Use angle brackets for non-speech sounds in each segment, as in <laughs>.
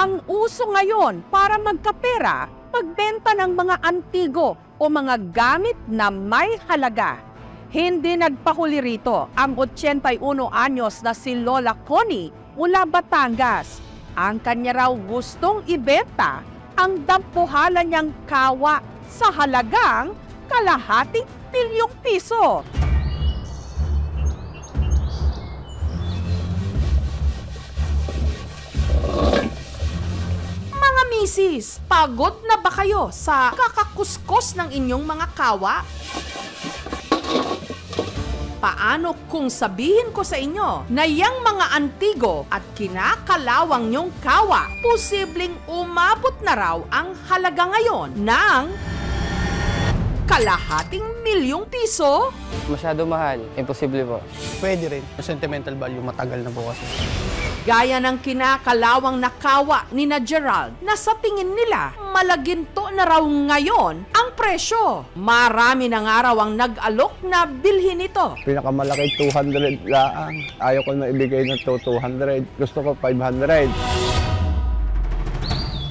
Ang uso ngayon para magkapera, magbenta ng mga antigo o mga gamit na may halaga. Hindi nagpahuli rito ang 81 anyos na si Lola Connie mula Batangas. Ang kanya raw gustong ibenta ang dampuhala niyang kawa sa halagang kalahating milyong piso. Misis, pagod na ba kayo sa kakakuskos ng inyong mga kawa? Paano kung sabihin ko sa inyo na yang mga antigo at kinakalawang nyong kawa, posibleng umabot na raw ang halaga ngayon ng kalahating milyong piso? Masyado mahal. Imposible po. Pwede rin. Sentimental value, matagal na po kasi. Gaya ng kinakalawang nakawa ni na Gerald na sa tingin nila malaginto na raw ngayon ang presyo. Marami na nga raw ang nag-alok na bilhin ito. Pinakamalaki 200 laang. Ayaw ko na ibigay ng 200. Gusto ko 500.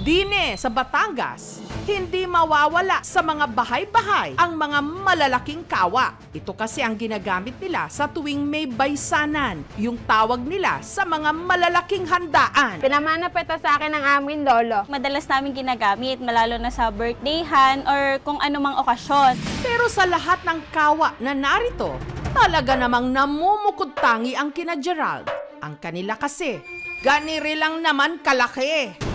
Dine sa Batangas, hindi mawawala sa mga bahay-bahay ang mga malalaking kawa. Ito kasi ang ginagamit nila sa tuwing may baysanan, yung tawag nila sa mga malalaking handaan. Pinamana pa ito sa akin ng aming lolo. madalas namin ginagamit, malalo na sa birthdayhan or kung anumang okasyon. Pero sa lahat ng kawa na narito, talaga namang namumukod tangi ang kina Gerald. Ang kanila kasi, ganiri lang naman kalaki.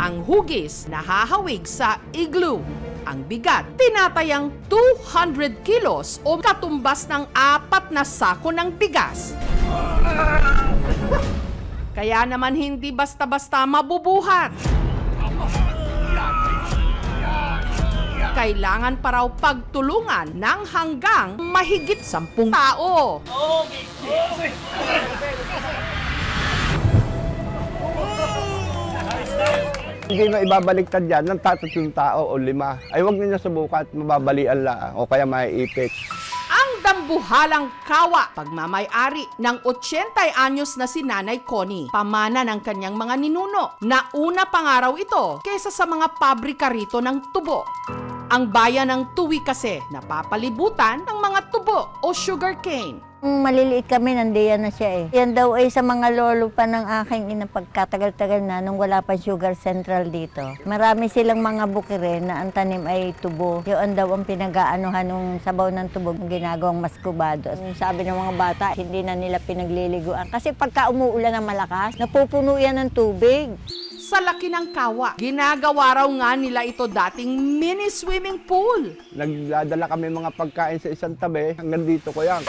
Ang hugis nahahawig sa igloo. Ang bigat, tinatayang 200 kilos o katumbas ng apat na sako ng bigas. Kaya naman hindi basta-basta mabubuhat. Kailangan pa raw pagtulungan ng hanggang mahigit sampung tao. Hindi na ibabaliktad yan ng tatlong tao o lima. Ay huwag ninyo subukan at mababalian lang o kaya maiipit. Ang dambuhalang kawa, pagmamayari ng 80 anyos na si Nanay Connie, pamana ng kanyang mga ninuno, na una pangaraw ito kaysa sa mga pabrika rito ng tubo. Ang bayan ng Tuwi kasi napapalibutan ng mga tubo o sugar cane. Nung maliliit kami, nandiyan na siya eh. Yan daw ay sa mga lolo pa ng aking ina pagkatagal-tagal na nung wala pa sugar central dito. Marami silang mga bukire na ang tanim ay tubo. Yun daw ang pinag-aanuhan nung sabaw ng tubo, ginagawang maskubado. Sabi ng mga bata, hindi na nila pinagliliguan. Kasi pagka umuulan ng malakas, napupuno yan ng tubig. Sa laki ng kawa, ginagawa raw nga nila ito dating mini swimming pool. Nagdadala kami mga pagkain sa isang tabi. Hanggang dito ko yan.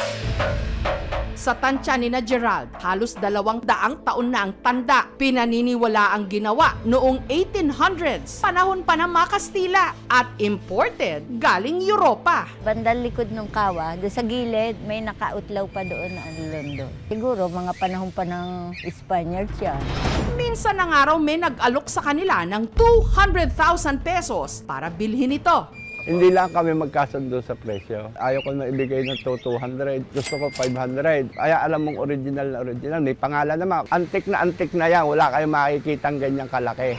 Sa tansya ni na Gerald, halos dalawang daang taon na ang tanda. Pinaniniwala ang ginawa noong 1800s, panahon pa ng mga Kastila at imported galing Europa. Bandang likod ng kawa, doon sa gilid, may nakautlaw pa doon na ano londo. Siguro mga panahon pa ng Spaniards yan. Minsan na nga raw may nag-alok sa kanila ng 200,000 pesos para bilhin ito. Hindi lang kami magkasundo sa presyo. Ayaw ko na ibigay ng 200. Gusto ko 500. Kaya alam mong original na original. May pangalan naman. Antik na antik na yan. Wala kayong makikita ganyang kalaki.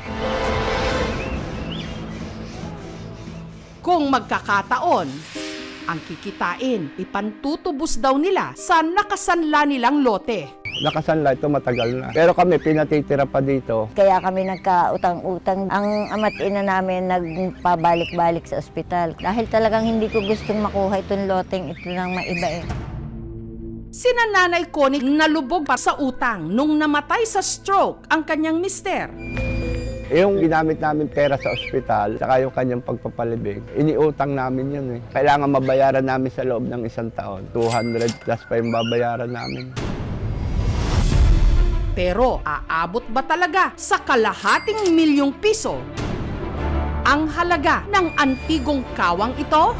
Kung magkakataon, ang kikitain, ipantutubos daw nila sa nakasanla nilang lote. Nakasanla ito matagal na. Pero kami pinatitira pa dito. Kaya kami nagkautang-utang. Ang ama't ina namin nagpabalik-balik sa ospital. Dahil talagang hindi ko gustong makuha itong loteng ito ng maiba eh. Sina Nanay Connie nalubog pa sa utang nung namatay sa stroke ang kanyang mister. Yung ginamit namin pera sa ospital, saka yung kanyang pagpapalibig, iniutang namin yun eh. Kailangan mabayaran namin sa loob ng isang taon. 200 plus pa yung babayaran namin. Pero aabot ba talaga sa kalahating milyong piso ang halaga ng antigong kawang ito?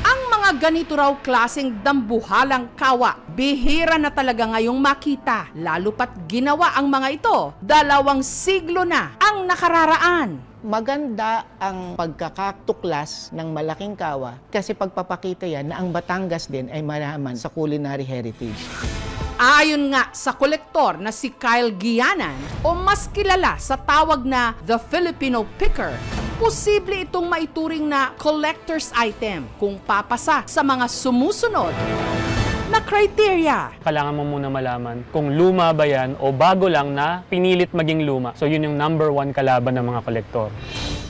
Ang mga ganito raw klaseng dambuhalang kawa, bihira na talaga ngayong makita, lalo pat ginawa ang mga ito, dalawang siglo na ang nakararaan. Maganda ang pagkakatuklas ng malaking kawa kasi pagpapakita yan na ang Batangas din ay malaman sa culinary heritage. Ayon nga sa kolektor na si Kyle Gianan o mas kilala sa tawag na The Filipino Picker, posible itong maituring na collector's item kung papasa sa mga sumusunod na criteria. Kailangan mo muna malaman kung luma ba yan o bago lang na pinilit maging luma. So yun yung number one kalaban ng mga kolektor.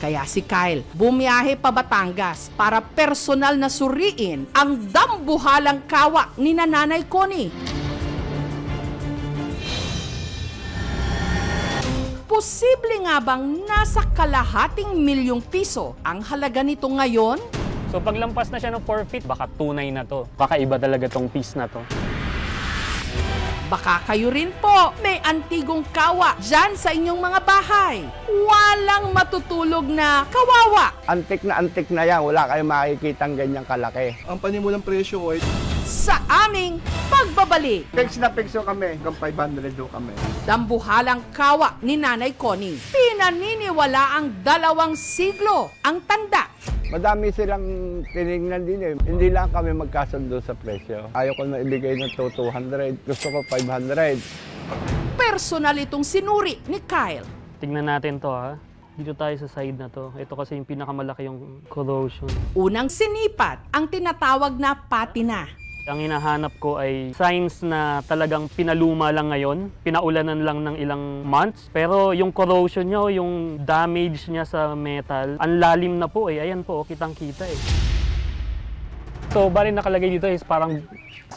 Kaya si Kyle bumiyahe pa Batangas para personal na suriin ang dambuhalang kawa ni Nanay Connie. Posible nga bang nasa kalahating milyong piso ang halaga nito ngayon? So paglampas na siya ng 4 feet, baka tunay na to. Kakaiba talaga tong piece na to. Baka kayo rin po may antigong kawa dyan sa inyong mga bahay. Walang matutulog na kawawa. Antik na antik na yan, wala kayong makikitang ganyang kalaki. Ang panimulang presyo ko ay Sa aming pagbabalik. Fix na fix kami, hanggang 500 do kami. Dambuhalang kawa ni Nanay Connie. Pinaniniwala ang dalawang siglo ang tanda. Madami silang tinignan din eh. Hindi lang kami magkasundo sa presyo. Ayaw ko na ibigay ng 200, gusto ko 500. Personal itong sinuri ni Kyle. Tignan natin to ha. Dito tayo sa side na to. Ito kasi yung pinakamalaki yung corrosion. Unang sinipat ang tinatawag na patina. Ang hinahanap ko ay signs na talagang pinaluma lang ngayon, pinaulanan lang ng ilang months. Pero yung corrosion niya, yung damage niya sa metal, ang lalim na po eh. Ayan po, kitang-kita eh. So, bali nakalagay dito is parang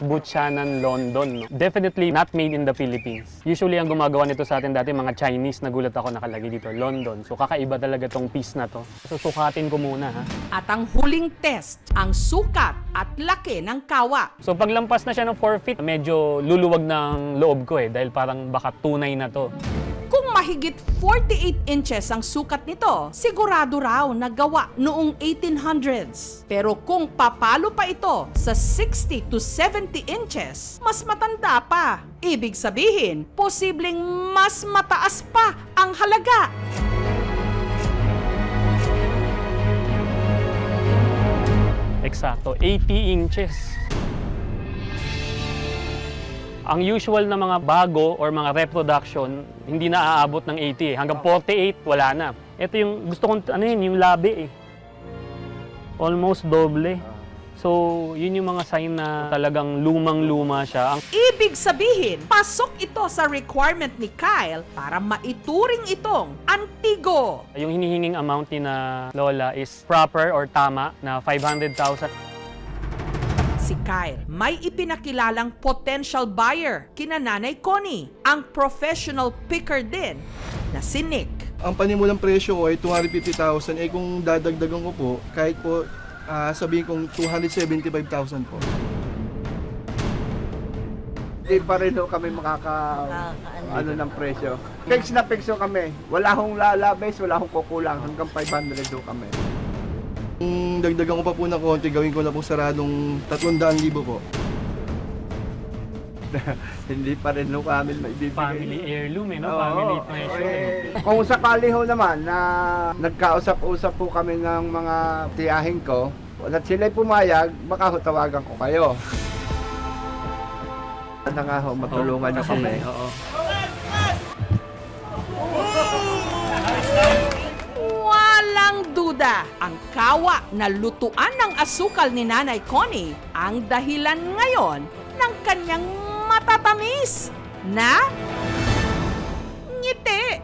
Buchanan, London. No? Definitely not made in the Philippines. Usually, ang gumagawa nito sa atin dati, mga Chinese, nagulat ako nakalagay dito, London. So, kakaiba talaga tong piece na to. So, sukatin ko muna ha. At ang huling test, ang sukat at laki ng kawa. So paglampas na siya ng 4 feet, medyo luluwag ng loob ko eh dahil parang baka tunay na to. Kung mahigit 48 inches ang sukat nito, sigurado raw na gawa noong 1800s. Pero kung papalo pa ito sa 60 to 70 inches, mas matanda pa. Ibig sabihin, posibleng mas mataas pa ang halaga. Eksakto, 80 inches. Ang usual na mga bago or mga reproduction, hindi na aabot ng 80 eh. Hanggang 48, wala na. Ito yung gusto kong, ano yun, yung labi eh. Almost doble. So, yun yung mga sign na talagang lumang-luma siya. Ang Ibig sabihin, pasok ito sa requirement ni Kyle para maituring itong antigo. Yung hinihinging amount ni na Lola is proper or tama na 500,000. Kyle may ipinakilalang potential buyer kina Nanay Connie, ang professional picker din na si Nick. ang panimulang presyo ko ay 250,000 eh kung dadagdagan ko po kahit po ah, sabihin kong 275,000 po. Hindi pa rin ho kami makaka ano ng presyo. Fix na fix ho kami. Wala hong lalabes, wala hong kukulang. Hanggang 500 do kami. Kung dagdagan ko pa po ng konti, gawin ko na po saradong 300,000 po. <laughs> Hindi pa rin ho kami maibibigay. Family heirloom eh, no? Oo. Family treasure. Eh, kung sakali ho naman na nagkausap-usap po kami ng mga tiyahin ko, at sila'y pumayag, baka ho tawagan ko kayo. Ano nga ho, matulungan niyo kami. Oo. Duda, ang kawa na lutuan ng asukal ni Nanay Connie ang dahilan ngayon ng kanyang matatamis na ngiti.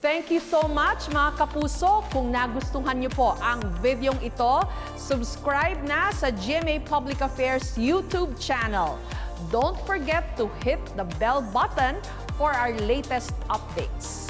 Thank you so much mga kapuso. Kung nagustuhan niyo po ang videong ito, subscribe na sa GMA Public Affairs YouTube channel. Don't forget to hit the bell button for our latest updates.